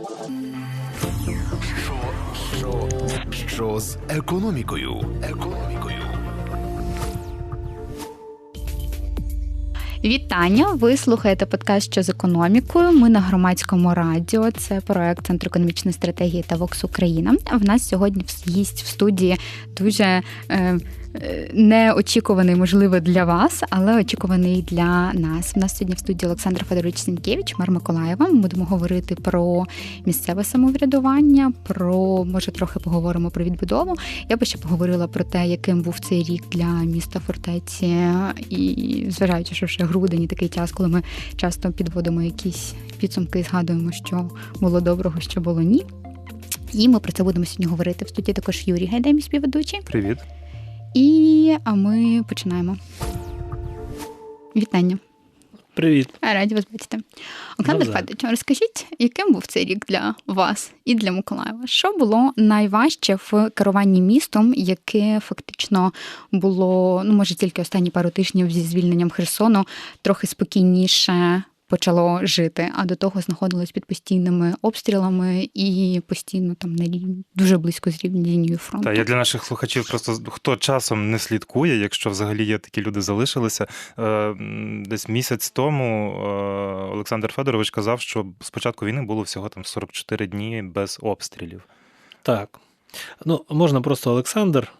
Що, що, що з економікою? Економікою. Вітання! Ви слухаєте подкаст що з економікою. Ми на громадському радіо. Це проект Центру економічної стратегії та Вокс Україна. В нас сьогодні гість в студії дуже е, неочікуваний, можливо, для вас, але очікуваний для нас. У нас сьогодні в студії Олександр Федорович Сінкевич, мер Миколаєва. Ми будемо говорити про місцеве самоврядування, про може трохи поговоримо про відбудову. Я би ще поговорила про те, яким був цей рік для міста фортеці, і зважаючи, що вже грудень і такий час, коли ми часто підводимо якісь підсумки і згадуємо, що було доброго, що було ні. І ми про це будемо сьогодні говорити. В студії також Юрій Гайдай, мій співведучий. Привіт. І а ми починаємо. Вітання. Привіт. Раді вас бачити. Олександр. Федорович, розкажіть, яким був цей рік для вас і для Миколаєва? Що було найважче в керуванні містом, яке фактично було, ну може тільки останні пару тижнів зі звільненням Херсону трохи спокійніше почало жити, а до того знаходилось під постійними обстрілами і постійно там на дуже близько з лінією фронту. Та я для наших слухачів просто хто часом не слідкує, якщо взагалі є такі люди залишилися. е, Десь місяць тому е, Олександр Федорович казав, що з початку війни було всього там 44 дні без обстрілів. Так. Ну, можна просто Олександр.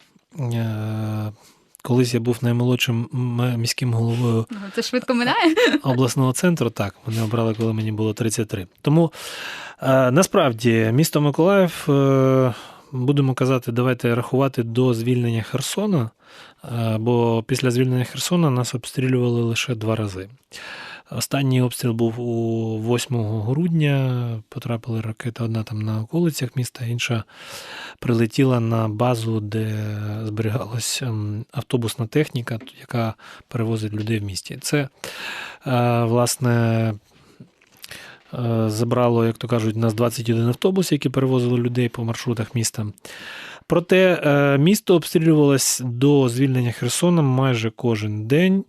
Колись я був наймолодшим міським головою Це швидко минає. обласного центру. Так, мене обрали, коли мені було 33. Тому е, насправді місто Миколаїв, е, будемо казати, давайте рахувати до звільнення Херсона, е, бо після звільнення Херсона нас обстрілювали лише два рази. Останній обстріл був у 8 грудня. Потрапили ракети одна там на околицях міста, інша прилетіла на базу, де зберігалась ем, автобусна техніка, яка перевозить людей в місті. Це, е, власне, е, забрало, як то кажуть, нас 21 автобус, які перевозили людей по маршрутах міста. Проте е, місто обстрілювалось до звільнення Херсона майже кожен день.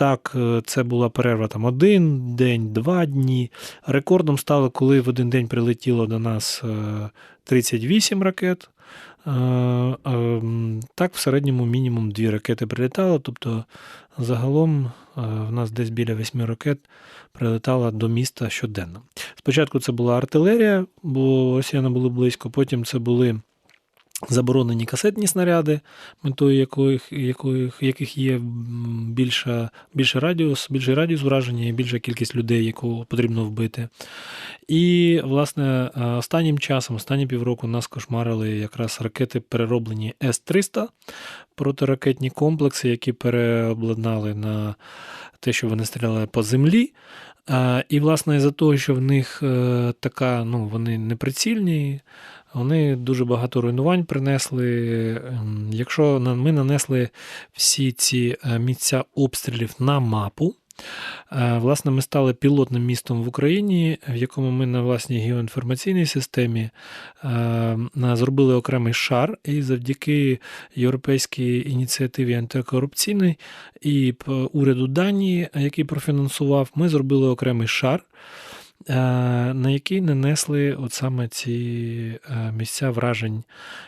Е, Так, е, це була перерва там один день, два дні. Рекордом стало, коли в один день прилетіло до нас е, 38 ракет. Е, е, Так, в середньому мінімум дві ракети прилітало. Тобто, загалом е, в нас десь біля восьми ракет прилетало до міста щоденно. Спочатку це була артилерія, бо росіяни були близько, потім це були заборонені касетні снаряди, метою яких, яких, яких є більша, більше радіус, більший радіус враження і більша кількість людей, якого потрібно вбити. І, власне, е, останнім часом, останні півроку нас кошмарили якраз ракети, перероблені С-300, протиракетні комплекси, які переобладнали на те, що вони стріляли по землі. І, власне, із-за того, що в них е, така, ну, вони неприцільні, вони дуже багато руйнувань принесли. Ем, Якщо ми нанесли всі ці е, місця обстрілів на мапу, власне, ми стали пілотним містом в Україні, в якому ми на власній геоінформаційній системі е, зробили окремий шар, і завдяки європейській ініціативі антикорупційній і уряду Данії, який профінансував, ми зробили окремий шар. е, На який нанесли от саме ці е, місця вражень.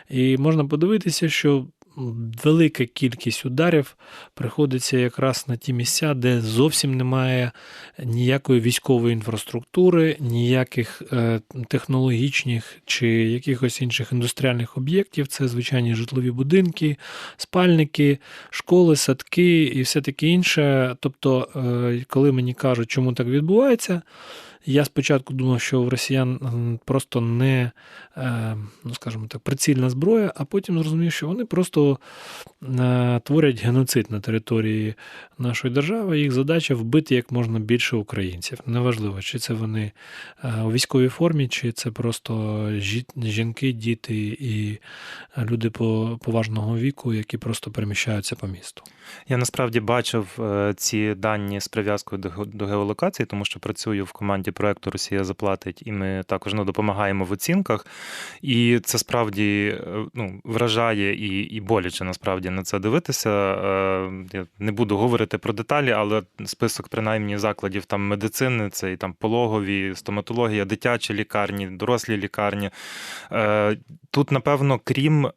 І можна подивитися, що велика кількість ударів приходиться якраз на ті місця, де зовсім немає ніякої військової інфраструктури, ніяких е, технологічних чи якихось інших індустріальних об'єктів. Це звичайні житлові будинки, спальники, школи, садки і все таке інше. Тобто, е, коли мені кажуть, чому так відбувається. Я спочатку думав, що в росіян просто не, е, ну скажімо так, прицільна зброя, а потім зрозумів, що вони просто е, творять геноцид на території нашої держави. Їх задача вбити як можна більше українців. Неважливо, чи це вони е, у військовій формі, чи це просто жінки, діти і люди по- поважного віку, які просто переміщаються по місту. Я насправді бачив ці дані з прив'язкою до геолокації, тому що працюю в команді проекту Росія заплатить, і ми також ну, допомагаємо в оцінках. І це справді е, ну, вражає і і боляче насправді на це дивитися. Е, я не буду говорити про деталі, але список принаймні закладів там медицини, це і там пологові, стоматологія, дитячі лікарні, дорослі лікарні. Е, тут, напевно, крім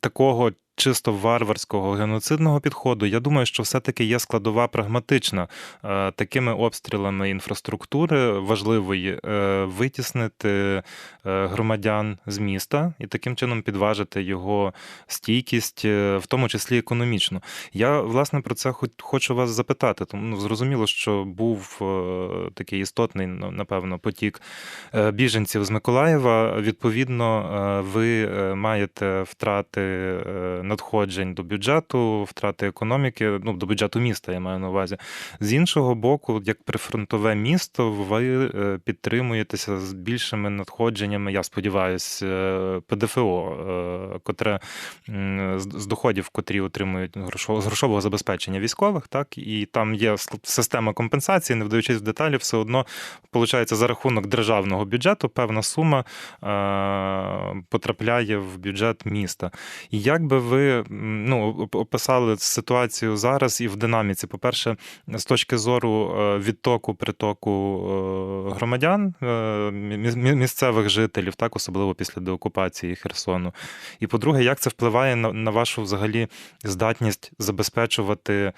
такого чисто варварського геноцидного підходу, я думаю, що все-таки є складова прагматична е, такими обстрілами інфраструктури важливої е, витіснити е, громадян з міста і таким чином підважити його стійкість, в тому числі економічно. Я власне про це хочу вас запитати. Тому ну, зрозуміло, що був такий істотний, напевно, потік біженців з Миколаєва. Відповідно, ви маєте втрати надходжень до бюджету, втрати економіки, ну до бюджету міста, я маю на увазі. З іншого боку, як прифронтове місто, ви е, підтримуєтеся з більшими надходженнями, я сподіваюся, е, ПДФО, е, котре з доходів, котрі отримують з грошового забезпечення військових, так і там є система компенсації, не вдаючись в деталі, все одно виходить, за рахунок державного бюджету певна сума потрапляє в бюджет міста. І як би ви ну, описали ситуацію зараз і в динаміці. По-перше, з точки зору е, відтоку притоку е, громадян, е, місцевих жителів, так особливо після деокупації Херсону. І по-друге, як це впливає на вашу взагалі здатність забезпечувати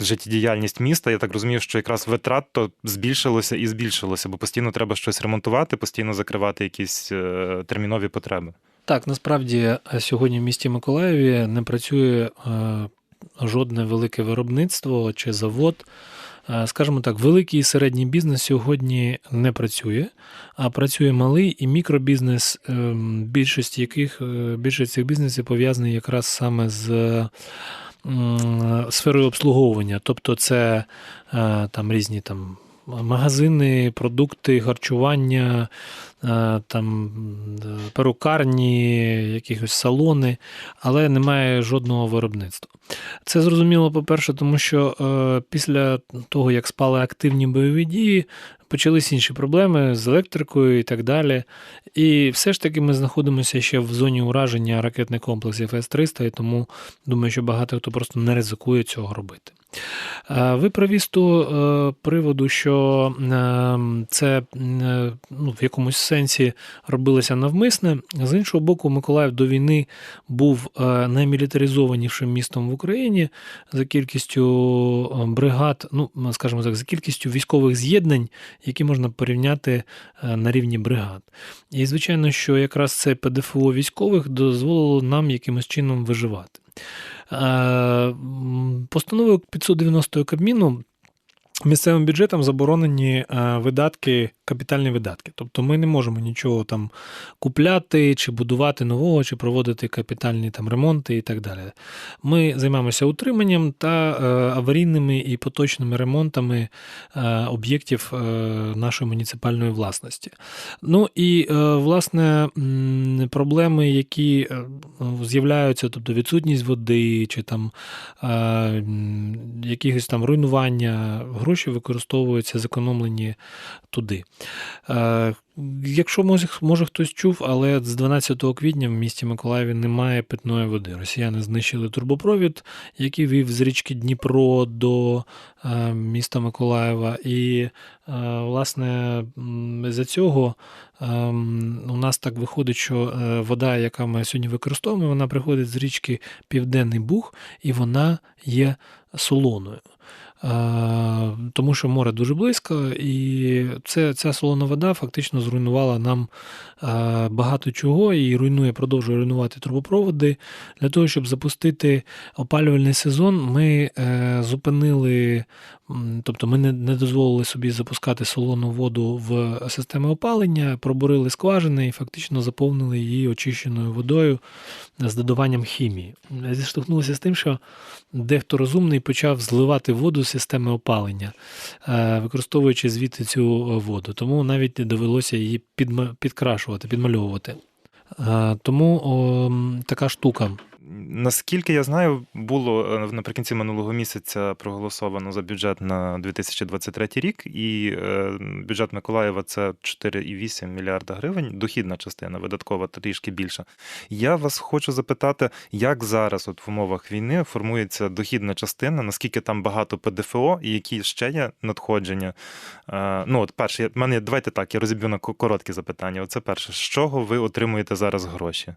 життєдіяльність міста? Я так розумію, що якраз витрат то збільшилося і збільшилося, бо постійно треба щось ремонтувати, постійно закривати якісь термінові потреби. Так, насправді е, сьогодні в місті Миколаєві не працює е, жодне велике виробництво чи завод. Е, скажімо так, великий і середній бізнес сьогодні не працює, а працює малий і мікробізнес, більшість яких більшість цих бізнесів пов'язані якраз саме з сферою обслуговування. Тобто це там різні там магазини, продукти, харчування, е, там перукарні, якісь салони, але немає жодного виробництва. Це зрозуміло, по-перше, тому що е, після того, як спали активні бойові дії, почались інші проблеми з електрикою і так далі. І все ж таки ми знаходимося ще в зоні ураження ракетних комплексів С-300, і тому думаю, що багато хто просто не ризикує цього робити. Ви праві з того приводу, що е, це е, ну, в якомусь сенсі робилося навмисне. З іншого боку, Миколаїв до війни був е, наймілітаризованішим містом в Україні за кількістю бригад, ну скажімо так, за кількістю військових з'єднань, які можна порівняти на рівні бригад. І звичайно, що якраз це ПДФО військових дозволило нам якимось чином виживати. Постановою 590 Кабміну місцевим бюджетам заборонені видатки капітальні видатки. Тобто ми не можемо нічого там купляти, чи будувати нового, чи проводити капітальні там ремонти і так далі. Ми займаємося утриманням та е, аварійними і поточними ремонтами е, об'єктів е, нашої муніципальної власності. Ну і власне проблеми, які з'являються, тобто відсутність води, чи там якихось там руйнування, гроші використовуються зекономлені туди. Е, якщо може, може хтось чув, але з 12 квітня в місті Миколаєві немає питної води. Росіяни знищили турбопровід, який вів з річки Дніпро до е, міста Миколаєва. І, е, власне, за цього у нас так виходить, що вода, яка ми сьогодні використовуємо, вона приходить з річки Південний Буг, і вона є солоною. Тому що море дуже близько, і це, ця солона вода фактично зруйнувала нам багато чого і руйнує, продовжує руйнувати трубопроводи. Для того, щоб запустити опалювальний сезон, ми е, зупинили, тобто ми не, не дозволили собі запускати солону воду в системи опалення, пробурили скважини і фактично заповнили її очищеною водою з додаванням хімії. Зіштовхнулися з тим, що дехто розумний почав зливати воду з системи опалення, е, використовуючи звідти цю воду. Тому навіть довелося її підкрашувати, підмальовувати. Тому о, така штука. Наскільки я знаю, було е, наприкінці минулого місяця проголосовано за бюджет на 2023 рік, і е, бюджет Миколаєва це 4,8 мільярда гривень, дохідна частина, видаткова трішки більша. Я вас хочу запитати, як зараз, от в умовах війни, формується дохідна частина, наскільки там багато ПДФО і які ще є надходження? Е, Ну, от перше, мене давайте так, я розіб'ю на ко- короткі запитання. Оце перше, з чого ви отримуєте зараз гроші?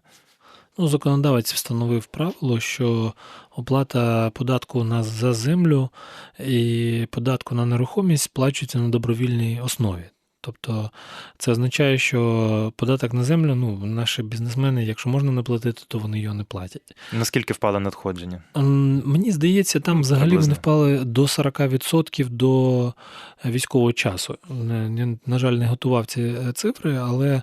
Ну, законодавець встановив правило, що оплата податку на за землю і податку на нерухомість сплачується на добровільній основі. Тобто це означає, що податок на землю, ну, наші бізнесмени, якщо можна не платити, то вони його не платять. Наскільки впали надходження? Мені здається, там взагалі Приблизно. вони впали до 40% до військового часу. На жаль, не готував ці е, цифри, але е,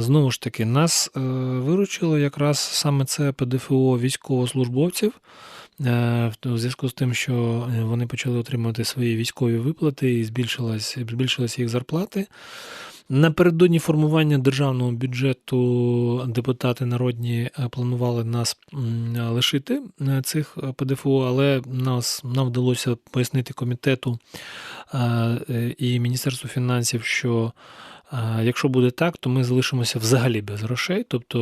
знову ж таки, нас е, виручило якраз саме це ПДФО військовослужбовців. Е, в- зв'язку з тим, що е, вони почали отримувати свої військові виплати і збільшилась, збільшилися їх зарплати. Напередодні формування державного бюджету депутати народні е, планували нас лишити цих ПДФО, але нас нам вдалося пояснити комітету і Міністерству фінансів, що якщо буде так, то ми залишимося взагалі без грошей. Тобто,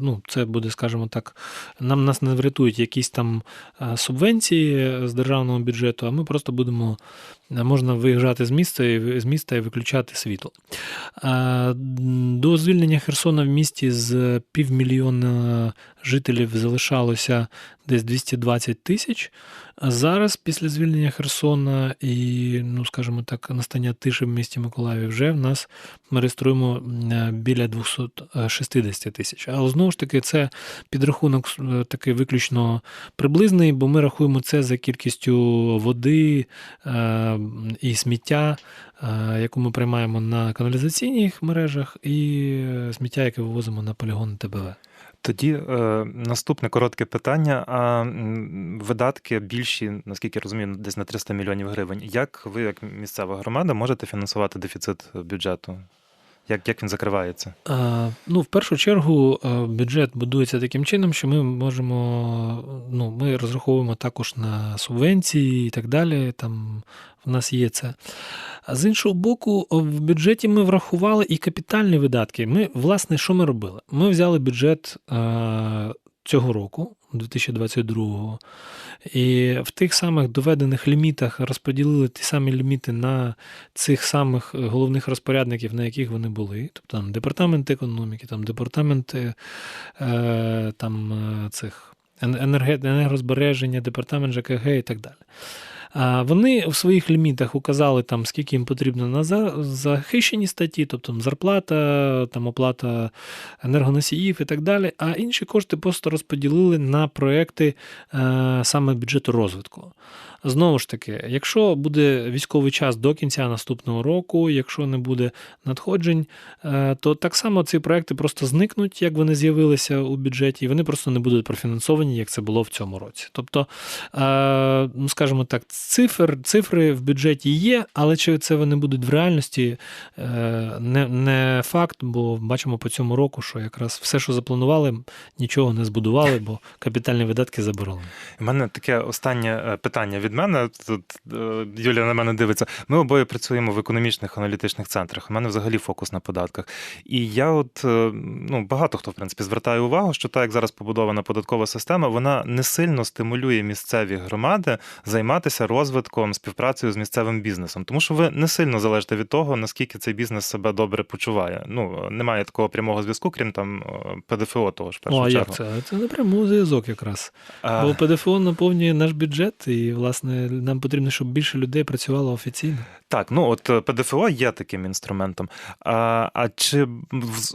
ну, це буде, скажімо так, нам нас не врятують якісь там субвенції з державного бюджету, а ми просто будемо можна виїжджати з міста і з міста і виключати світло. До звільнення Херсона в місті з півмільйона жителів залишалося десь 220 тисяч. Зараз, після звільнення Херсона і, ну скажімо так, настання тиші в місті Миколаєві, вже в нас ми реєструємо е, біля 260 тисяч. Але знову ж таки, це підрахунок е, такий виключно приблизний, бо ми рахуємо це за кількістю води е, і сміття, е, яку ми приймаємо на каналізаційних мережах, і сміття, яке вивозимо на полігон ТБВ. Тоді е, наступне коротке питання. А видатки більші, наскільки я розумію, десь на 300 мільйонів гривень. Як ви, як місцева громада, можете фінансувати дефіцит бюджету? Як, як він закривається? А, Ну, в першу чергу, е, бюджет будується таким чином, що ми можемо, ну, ми розраховуємо також на субвенції і так далі. Там в нас є це. А з іншого боку, в бюджеті ми врахували і капітальні видатки. Ми, власне, що ми робили? Ми взяли бюджет е, цього року, 2022 і в тих самих доведених лімітах розподілили ті самі ліміти на цих самих головних розпорядників, на яких вони були. Тобто там департамент економіки, там департамент е, е, там, е, цих енергозбереження, департамент ЖКГ і так далі. Вони в своїх лімітах указали, там, скільки їм потрібно на захищені статті, тобто зарплата, там, оплата енергоносіїв і так далі. А інші кошти просто розподілили на проекти е, саме бюджету розвитку. Знову ж таки, якщо буде військовий час до кінця наступного року, якщо не буде надходжень, е, то так само ці проекти просто зникнуть, як вони з'явилися у бюджеті, і вони просто не будуть профінансовані, як це було в цьому році. Тобто, е, ну скажімо так, цифр, цифри в бюджеті є, але чи це вони будуть в реальності, е, не, не факт, бо бачимо по цьому року, що якраз все, що запланували, нічого не збудували, бо капітальні видатки заборонені. У мене таке останнє питання від мене. Тут е, Юлія на мене дивиться. Ми обоє працюємо в економічних аналітичних центрах. У мене взагалі фокус на податках. І я, от е, ну багато хто в принципі звертає увагу, що так як зараз побудована податкова система, вона не сильно стимулює місцеві громади займатися розвитком, співпрацею з місцевим бізнесом, тому що ви не сильно залежите від того, наскільки цей бізнес себе добре почуває. Ну немає такого прямого зв'язку, крім там е, ПДФО того ж в першу О, а чергу. як це? Це напряму зв'язок якраз. А, Бо ПДФО наповнює наш бюджет, і, власне, нам потрібно, щоб більше людей працювало офіційно. Так, ну от е, ПДФО є таким інструментом. А, а чи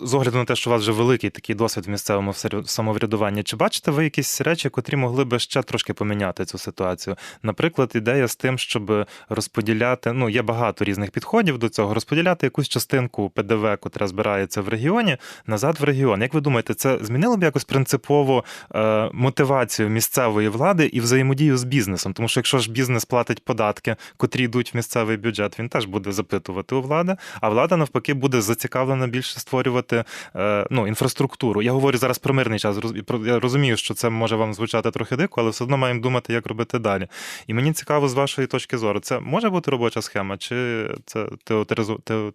з огляду на те, що у вас вже великий такий досвід в місцевому самоврядуванні, чи бачите ви якісь речі, котрі могли би ще трошки поміняти цю ситуацію? Наприклад, ідея з тим, щоб розподіляти, ну є багато різних підходів до цього, розподіляти якусь частинку ПДВ, котра збирається в регіоні, назад в регіон. Як ви думаєте, це змінило б якось принципово е, мотивацію місцевої влади і взаємодію з бізнесом? Тому що якщо якщо ж бізнес платить податки, котрі йдуть в місцевий бюджет, він теж буде запитувати у влади, а влада навпаки буде зацікавлена більше створювати е, ну, інфраструктуру. Я говорю зараз про мирний час. Я розумію, що це може вам звучати трохи дико, але все одно маємо думати, як робити далі. І мені цікаво з вашої точки зору, це може бути робоча схема, чи це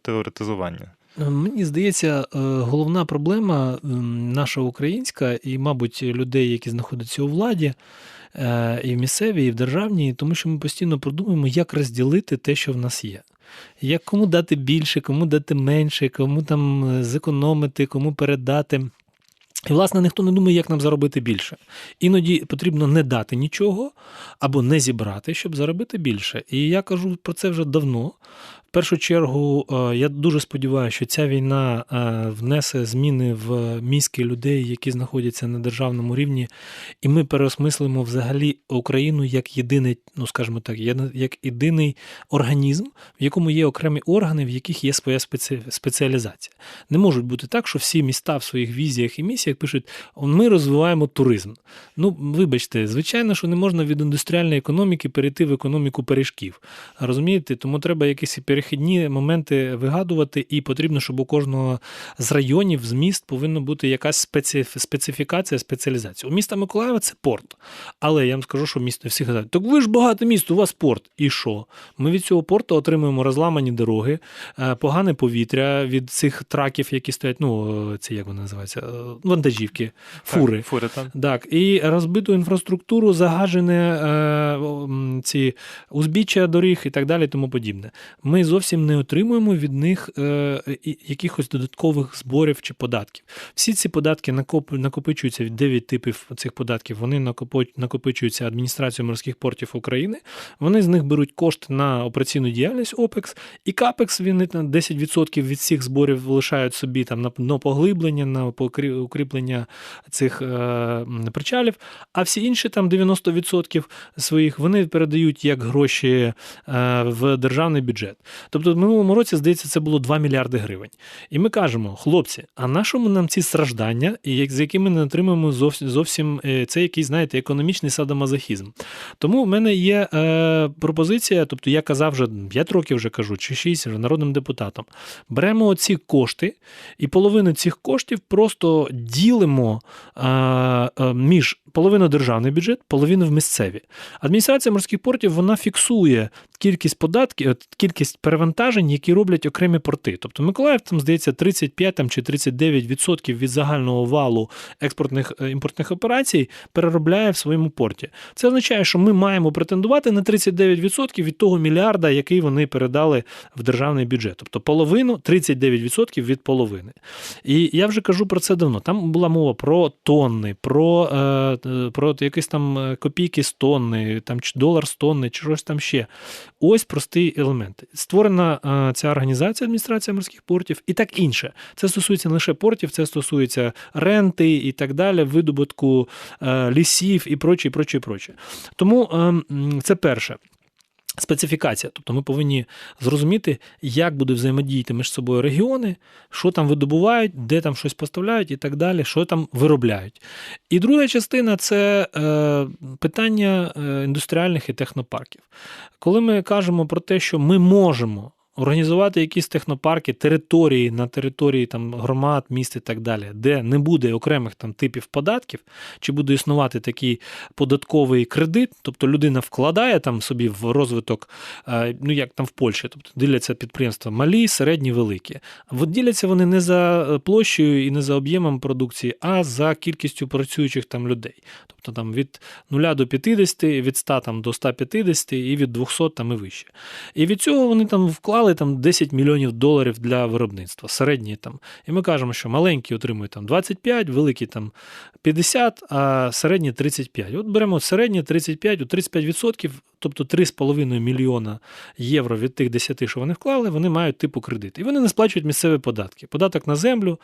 теоретизування? Мені здається, е, головна проблема наша українська, і, мабуть, людей, які знаходяться у владі, е, і в місцевій, і в державній, тому що ми постійно продумуємо, як розділити те, що в нас є. Як кому дати більше, кому дати менше, кому там е, зекономити, кому передати. І, власне, ніхто не думає, як нам заробити більше. Іноді потрібно не дати нічого або не зібрати, щоб заробити більше. І я кажу про це вже давно. Першу чергу, е, я дуже сподіваюся, що ця війна е, внесе зміни в мізки людей, які знаходяться на державному рівні, і ми переосмислимо взагалі Україну як єдиний, ну скажімо так, як єдиний організм, в якому є окремі органи, в яких є своя спеціалізація. Не можуть бути так, що всі міста в своїх візіях і місіях пишуть: ми розвиваємо туризм. Ну, вибачте, звичайно, що не можна від індустріальної економіки перейти в економіку пиріжків. Розумієте? Тому треба якісь перехідні моменти вигадувати, і потрібно, щоб у кожного з районів, з міст повинна бути якась специф... специфікація, спеціалізація. У міста Миколаєва це порт. Але я вам скажу, що місто всі гадають, так ви ж багато міст, у вас порт. І що? Ми від цього порту отримуємо розламані дороги, е, погане повітря від цих траків, які стоять, ну, це як вони називаються, е, вантажівки, фури. Так, фури там. Так, і розбиту інфраструктуру, загажене е, ці узбіччя доріг і так далі, тому подібне. Ми зовсім не отримуємо від них е, якихось додаткових зборів чи податків. Всі ці податки накоп, накопичуються від 9 типів цих податків. Вони накопичуються адміністрацією морських портів України. Вони з них беруть кошти на операційну діяльність ОПЕКС, і КАПЕКС вони там 10% від всіх зборів лишають собі там на, на поглиблення, на укріплення цих е, причалів, а всі інші там 90% своїх вони передають як гроші е, в державний бюджет. Тобто в минулому році, здається, це було 2 мільярди гривень. І ми кажемо, хлопці, а на що нам ці страждання, з якими не отримуємо зовсім, зовсім е, це якийсь, знаєте, економічний садомазохізм. Тому в мене є е, пропозиція, тобто я казав вже 5 років вже кажу, чи 6 вже народним депутатом. Беремо ці кошти, і половину цих коштів просто ділимо е, е, між половину державний бюджет, половину в місцеві. Адміністрація морських портів вона фіксує кількість податків, от кількість перевантажень, які роблять окремі порти. Тобто Миколаїв там здається 35 там, чи 39% від загального валу експортних е, імпортних операцій переробляє в своєму порті. Це означає, що ми маємо претендувати на 39% від того мільярда, який вони передали в державний бюджет. Тобто половину 39% від половини. І я вже кажу про це давно. Там була мова про тонни, про, е, е, про якісь там копійки з тонни, там долар з тонни, чи щось там ще. Ось простий елемент. Створена е, ця організація адміністрація морських портів і так інше. Це стосується не лише портів, це стосується ренти і так далі, видобутку е, лісів і прочі, і проче, і проче. Тому е, це перше. Специфікація, тобто ми повинні зрозуміти, як буде взаємодіяти між собою регіони, що там видобувають, де там щось поставляють і так далі, що там виробляють. І друга частина це е, питання е, індустріальних і технопарків. Коли ми кажемо про те, що ми можемо організувати якісь технопарки, території на території там, громад, міст і так далі, де не буде окремих там типів податків, чи буде існувати такий податковий кредит, тобто людина вкладає там собі в розвиток, е, ну як там в Польщі, тобто діляться підприємства малі, середні, великі. От діляться вони не за площею і не за об'ємом продукції, а за кількістю працюючих там людей. Тобто там від 0 до 50, від 100 там, до 150 і від 200 там і вище. І від цього вони там вклали там 10 мільйонів доларів для виробництва, середні там. І ми кажемо, що маленькі отримують там 25, великі там 50, а середні 35. От беремо середні 35, у 35%, тобто 3,5 мільйона євро від тих 10, що вони вклали, вони мають типу кредит. І вони не сплачують місцеві податки. Податок на землю,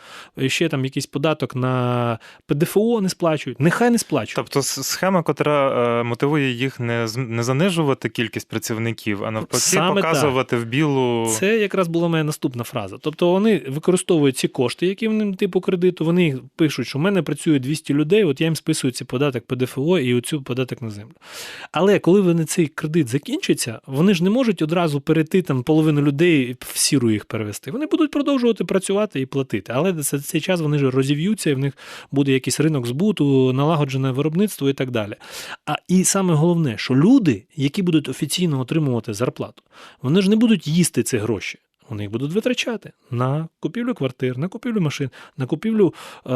ще там якийсь податок на ПДФО не сплачують. Нехай не сплачують. Тобто схема, котра е, мотивує їх не, не занижувати кількість працівників, а навпаки, Саме так. показувати в білу. Це якраз була моя наступна фраза. Тобто вони використовують ці кошти, які вони типу кредиту, вони пишуть, що в мене працює 200 людей, от я їм списую ці податок ПДФО і оцю податок на землю. Але коли вони ці цей кредит закінчиться, вони ж не можуть одразу перейти там половину людей в сіру їх перевести. Вони будуть продовжувати працювати і платити. Але за цей час вони ж розів'ються, і в них буде якийсь ринок збуту, налагоджене виробництво і так далі. А і саме головне, що люди, які будуть офіційно отримувати зарплату, вони ж не будуть їсти ці гроші. Вони їх будуть витрачати на купівлю квартир, на купівлю машин, на купівлю е,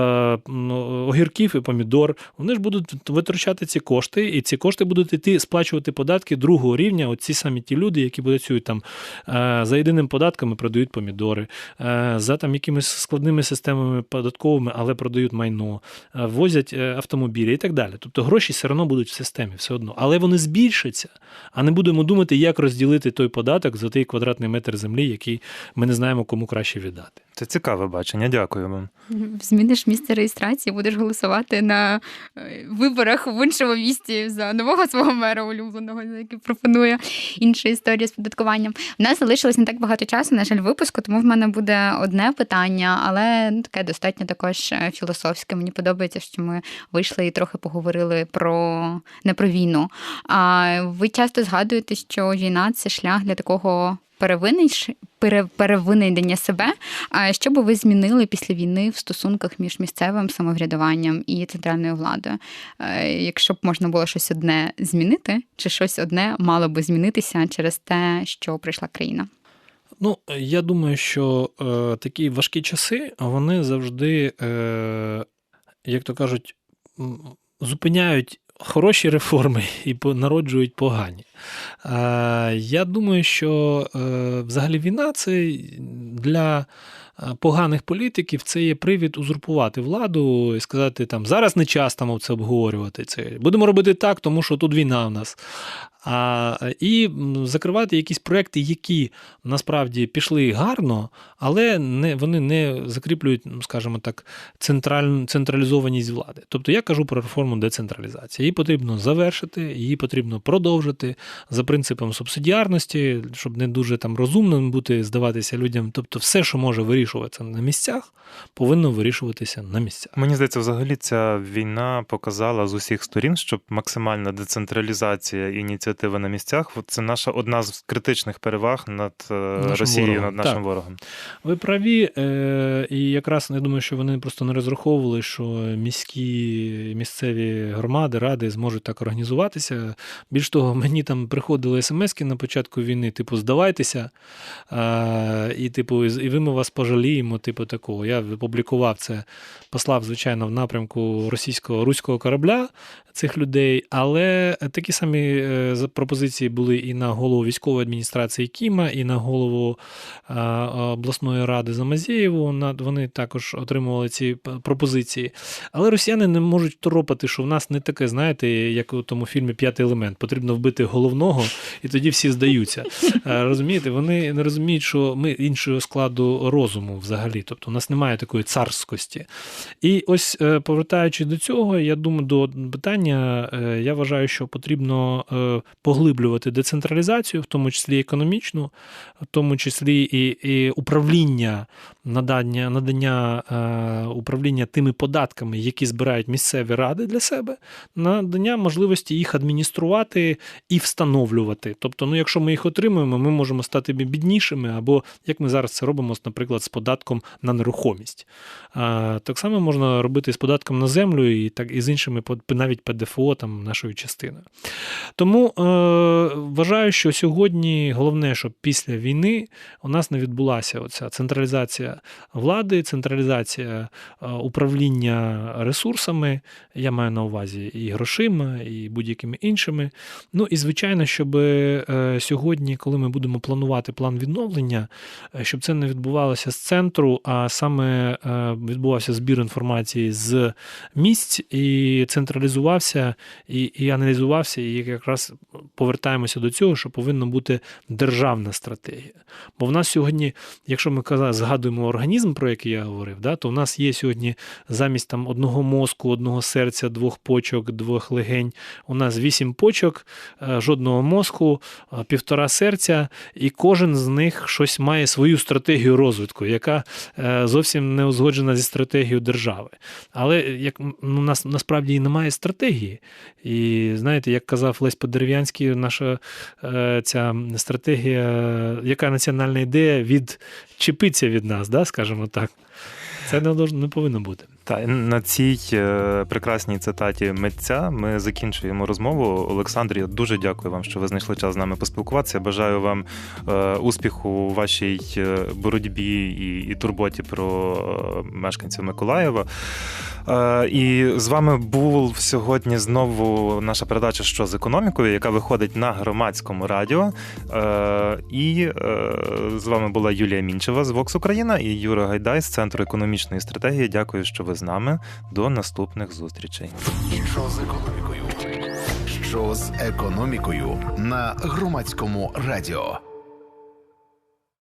огірків і помідор. Вони ж будуть витрачати ці кошти, і ці кошти будуть йти сплачувати податки другого рівня. Оці самі ті люди, які працюють там е, за єдиним податками, продають помідори, е, за там якимись складними системами податковими, але продають майно, е, возять е, автомобілі і так далі. Тобто гроші все одно будуть в системі, все одно, але вони збільшаться, а не будемо думати, як розділити той податок за той квадратний метр землі, який ми не знаємо, кому краще віддати. Це цікаве бачення. Дякую вам. Зміниш місце реєстрації, будеш голосувати на е, виборах в іншому місті за нового свого мера улюбленого, який пропонує інша історія з податкуванням. У нас залишилось не так багато часу, на жаль, випуску, тому в мене буде одне питання, але ну, таке достатньо також е, філософське. Мені подобається, що ми вийшли і трохи поговорили про не про війну. А ви часто згадуєте, що війна це шлях для такого перевинайдення себе. А що би ви змінили після війни в стосунках між місцевим самоврядуванням і центральною владою? Якщо б можна було щось одне змінити, чи щось одне мало би змінитися через те, що прийшла країна? Ну, я думаю, що е, такі важкі часи вони завжди, е, як то кажуть, зупиняють хороші реформи і народжують погані. Я думаю, що е, взагалі війна це для е, поганих політиків це є привід узурпувати владу і сказати, там зараз не час там це обговорювати. Це будемо робити так, тому що тут війна в нас а, і закривати якісь проекти, які насправді пішли гарно, але не, вони не закріплюють, ну, скажімо так, централь, централізованість влади. Тобто я кажу про реформу децентралізації. Її потрібно завершити, її потрібно продовжити за принципом субсидіарності, щоб не дуже там розумним бути, здаватися людям. Тобто, все, що може вирішуватися на місцях, повинно вирішуватися на місцях. Мені здається, взагалі ця війна показала з усіх сторін, щоб максимальна децентралізація ініціатив ініціатива на місцях. Це наша одна з критичних переваг над е, нашим Росією, ворогом. над нашим так. ворогом. Ви праві, е, і якраз я думаю, що вони просто не розраховували, що міські місцеві громади, ради зможуть так організуватися. Більш того, мені там приходили смски на початку війни, типу, здавайтеся, і типу, і ви ми вас пожаліємо, типу такого. Я опублікував це, послав, звичайно, в напрямку російського руського корабля цих людей, але такі самі е, пропозиції були і на голову військової адміністрації Кіма, і на голову обласної ради Замазєєву. Вони також отримували ці пропозиції. Але росіяни не можуть торопати, що в нас не таке, знаєте, як у тому фільмі П'ятий елемент. Потрібно вбити головного, і тоді всі здаються. Розумієте, вони не розуміють, що ми іншого складу розуму взагалі. Тобто у нас немає такої царськості. І ось е, повертаючись до цього, я думаю, до питання, е, я вважаю, що потрібно е, поглиблювати децентралізацію, в тому числі економічну, в тому числі і і управління надання надання е, управління тими податками, які збирають місцеві ради для себе, надання можливості їх адмініструвати і встановлювати. Тобто, ну, якщо ми їх отримуємо, ми можемо стати біднішими, або як ми зараз це робимо, наприклад, з податком на нерухомість. Так само можна робити з податком на землю і так і з іншими навіть ПДФО там нашою частиною. Тому е, вважаю, що сьогодні головне, щоб після війни у нас не відбулася оця централізація влади, централізація е, управління ресурсами. Я маю на увазі і грошима, і будь-якими іншими. Ну і звичайно, щоб е, сьогодні, коли ми будемо планувати план відновлення, е, щоб це не відбувалося з центру, а саме відбувався збір інформації з місць і централізувався, і, і аналізувався, і якраз повертаємося до цього, що повинна бути державна стратегія. Бо в нас сьогодні, якщо ми згадуємо організм, про який я говорив, да, то в нас є сьогодні замість там одного мозку, одного серця, двох почок, двох легень. У нас вісім почок, е, жодного мозку, е, півтора серця, і кожен з них щось має свою стратегію розвитку, яка е, зовсім не узгоджена зі стратегією держави. Але як ну, у нас насправді і немає стратегії. І знаєте, як казав Лесь Подерев'янський, наша ця стратегія, яка національна ідея відчепиться від нас, да, скажімо так. Це не, повинно бути. Та на цій е, прекрасній цитаті митця ми закінчуємо розмову. Олександр, я дуже дякую вам, що ви знайшли час з нами поспілкуватися. Бажаю вам е, успіху у вашій е, боротьбі і, і турботі про е, мешканців Миколаєва. Е, і з вами був сьогодні знову наша передача Що з економікою, яка виходить на громадському радіо. Е, і е, з вами була Юлія Мінчева з Vox Україна і Юра Гайдай з Центру економічної стратегії. Дякую, що ви з нами. До наступних зустрічей. Що з економікою? Що з економікою на громадському радіо?